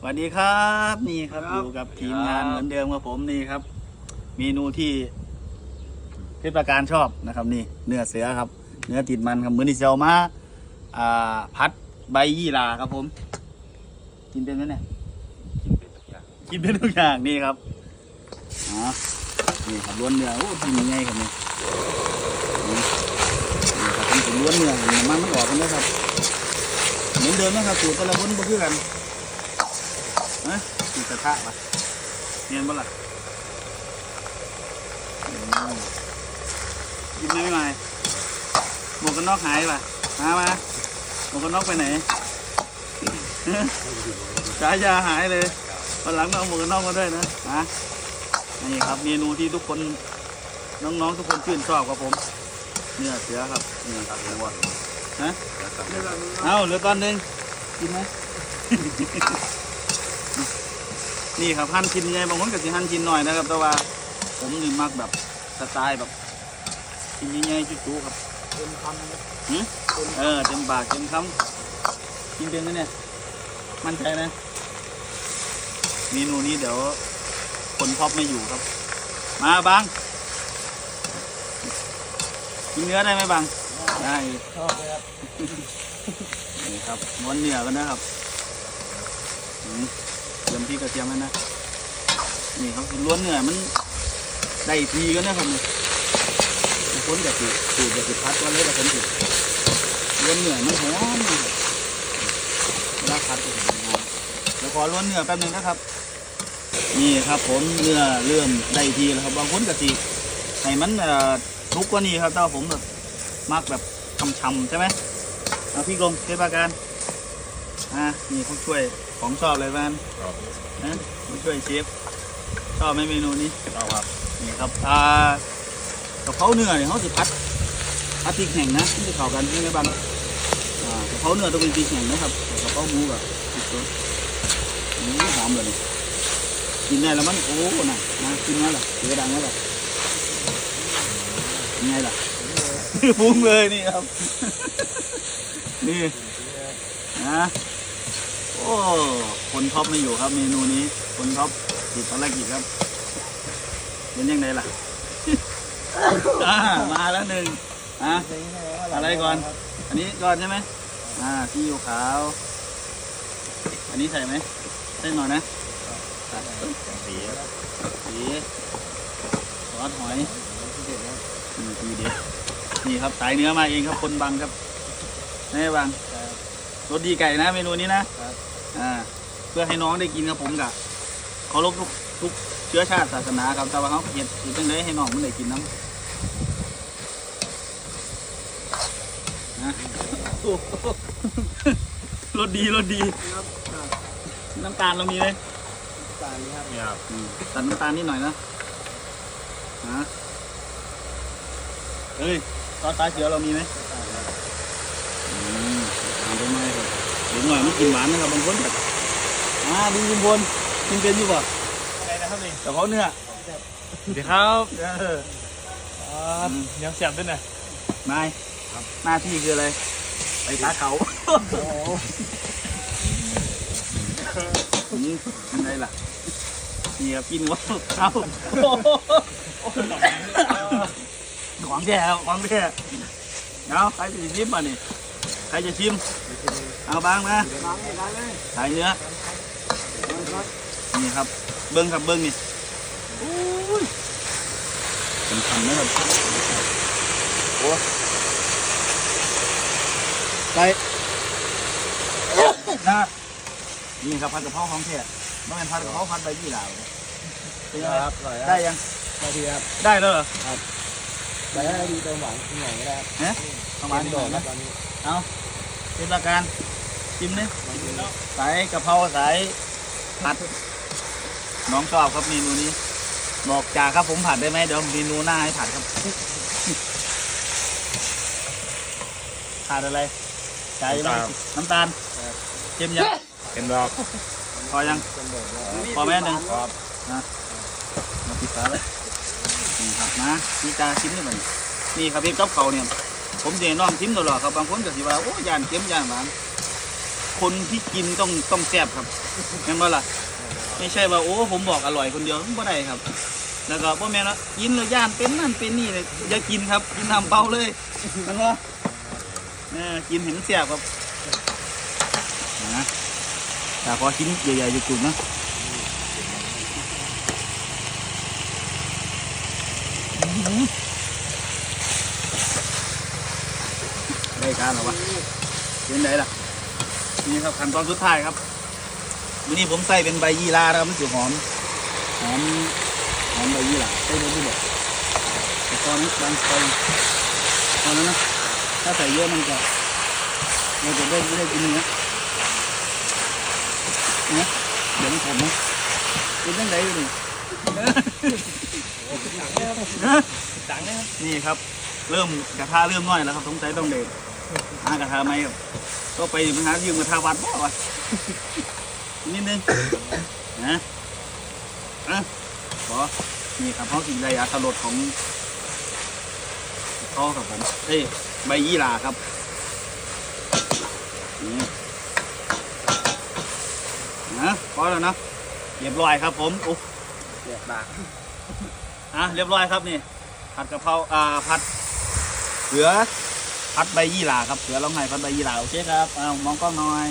สวัสดีครับนี่ครับครับ อยู่กับทีมงานเหมือนเดิมครับผมนี่ครับ เมนูที่เพชรประการชอบนะครับ นี่ เนื้อเสือครับ เนื้อติดมันครับมือนี่เซลมาอ่าพัดใบยี่หราครับผม กินเป็นไหมเนี่ยกินเป็นทุกอย่างนี่ครับอ๋อนี่ครับล้วนเนื้อโอ้กินยังไงครับนี่นี่นี่ครับผมเป็นล้วนเนื้อมันมันออกกันนะครับเหมือนเดิมนะครับสูตรแต่ละคนบ่คือกันฮะ ตีกระทะวะเนียนบ่ล่ะอืมกินได้ไหมหมวกกันน็อกหายป่ะหามาหมวกกันน็อกไปไหนฉายาหายเลยวันหลังต้องเอาหมวกกันน็อกมาด้วยนะฮะนี่ครับเมนูที่ทุกคนน้องๆทุกคนชื่นชอบครับผมเนื้อเสือครับนี่ครับหัวฮะเอาเหลือตอนหนึ่งกินไหม นี่ครับหั่นชิ้นใหญ่บางคนก็สิหั่นชิ้นหน่อยนะครับ แต่ว่าผมนี่มักแบบสไตล์แบบชิ้นใหญ่ๆจุ๊ๆครับเต็มคำนะหึเออเต็มปากเต็มคำกินเป็นไหมเนี่ยมั่นใจนะเมนูนี้เดี๋ยวคนพอบไม่อยู่ครับ มาบางกินเนื้อได้ไหมบางได้ชอบเลยครับนี่ครับม้วนเนื้อกันนะครับอืม เตรียมพริกกระเทียมไว้นะ นี่ครับล้วนเนื้อมันได้ทีกันนะครับนี่บางคนจะติดติดจะติดพัดก็เลยแต่ผมติดล้วนเนื้อมันหอมเวลาพัดก็จะเป็นแล้วขอล้วนเนื้อแป๊บหนึงนะครับ นี่ครับผมเนื้อเริ่มได้ทีแล้วครับบางคนก็ติให้มันทุกกว่านี้ครับแต่ว่าผมแบบมักแบบช่ำๆใช่ไหมเอาพี่กรมเทศบาการอ่านี่ผู้ช่วย ของชอบเลยบ้านนะผู้ช่วยเชฟชอบไหมเมนูนี้ชอบครับนี่ครับอ่ากะเพราเนื้อเนี่ยเขาสิพัดพัดพริกแห้งนะที่จะเข้ากันใช่ไหมบ้างอ่ากะเพราเนื้อต้องเป็นพริกแห้งนะครับแต่กะเพราหมูกับพริกสดอืมหอมเลยนี่กินได้แล้วมันโอ้น่ะนะกินแล้วล่ะเสียดังแล้วล่ะยังไงล่ะฟุ้งเลยนี่ครับ นี่นะโอ้คนท็อปไม่อยู่ครับเมนูนี้ คนท็อปติดภารกิจครับเป็นยังไงล่ะอ่ามาแล้วหนึ่งอะอะไรก่อน อันนี้ก่อนใช่ไหมอ่าซีอิ๊วขาว อันนี้ใส่ไหมใส่หน่อยนะใส่สีสีซอสหอยอืมทีเดียวนี่ครับสายเนื้อมาเองครับคนบังครับนี่บังรสดีไก่นะเมนูนี้นะ อ่าเพื่อให้น้องได้กินครับผมกับเคารพทุกทุกเชื้อชาติศาสนาครับแต่ว่าเขาเห็นเห็นจังเลยให้น้องมันได้กินน้ำนะโอ้โหรสดีรสดี ครับน้ำตาลเรามีไหมจานนี้ครับเนี่ยครับอืมตัดน้ำตาลนิดหน่อยนะฮะเฮ้ยซอสฟ้าเขียวเรามีไหมอืมทานไปไหมครับเดี๋ยวหน่อยมันกินหวานนะครับบางคนแบบอ่าดูคุณพลกินเป็นอยู่ป่ะอะไรนะครับนี่แต่เขาเนื้อสวัสดีครับเออยังเสียบด้วยนะนายหน้าที่คืออะไร ไปตาเขาโอ้โหอืมยังไงล่ะนี่ครับกินว่าเอาของแท้ครับของแท้เอาใครจะชิมป่ะนี่ใครจะชิม เอาบ้างนะล้างเลยล้างเลยสายเนื้อ นี่ครับ เบิ้งครับเบิ้งนี่โอ้ยเป็นพันนะครับโอ้ไปนะนี่ครับผัดกะเพราของแท้ไม่เป็นผัดกะเพราผัดใบยี่หร่าเลยเป็นไงครับอร่อยได้ยังได้ดีครับ ได้แล้วเหรอแต่ถ้าดีเติมหวานที่ไหนก็ได้ครับเนะประมาณนี้โดก่อดนครันะบตอนนี้เอาเป็นประการ ชิมเนี่ยมันเป็นแล้วสายกะเพราสายผัด น้องชอบครับเมนูนี้ บอกจ่าครับผมผัดได้ไหมเดี๋ยวเมนูหน้าให้ผัดครับขาดอะไรจ่ายยังน้ำตาลเค็มยังเป็นรอบพอยังเป็นโดดแล้วพอไหมหนึ่งครับมาปิดฝาเลยนี่ครับนะนี่จาชิมนี่มันนี่ครับพี่กับเขาวเนี่ย ผมเดน้องชิมตลอดครับบางคนก็สิว่าโอ้ยานเค็มยานหวาน คนที่กินต้องต้องแซ่บครับแม่นบ่ล่ะไม่ใช่ว่าโอ้ผมบอกอร่อยคนเดียวบ่ได้ครับ แล้วก็บ่แม่นว่ากินแล้วย่านเป็นนั่นเป็นนี่เลยอย่ากินครับ กินน้ำเปล่าเลยแม่นบ่เออกินเห็นแซ่บครับนะแต่พอชิ้นใหญ่ๆจุกๆนะได้การหรอวะเป็นไงล่ะ นี่ครับขั้นตอนสุดท้ายครับวันนี้ผมใส่เป็นใบยี่ราแล้วมันจะหอมหอมหอมใบยี่ราใส่เบอร์บุบแต่ตอนนี้บางไฟตอนนั้นนะถ้าใส่เยอะมันจะเราจะได้ไม่ได้กินเนื้อนะเดี๋ยวมันขมนะเป็นยังไงอยู่นี่ดังนะครับนี่ครับ เริ่มกระทะเริ่มน้อยแล้วครับสงสัยต้องเด็ก หากระทะไหมครับก็ไปหายืมกระทะวัดบ่วะนิดนึงนะอะขอนี่ครับเขาสีไรอัตรสของเขาครับผมเอ้ยใบยี่หร่าครับนี่นะพอแล้วนะเรียบร้อยครับผมโอ้เสียบปากอะเรียบร้อยครับนี่ผัดกะเพราอ่าผัดเสือ พัดใบยี่หร่าครับเสือร้องไห้พัดใบยี่หร่าโอเคครับเอามองกล้องหน่อย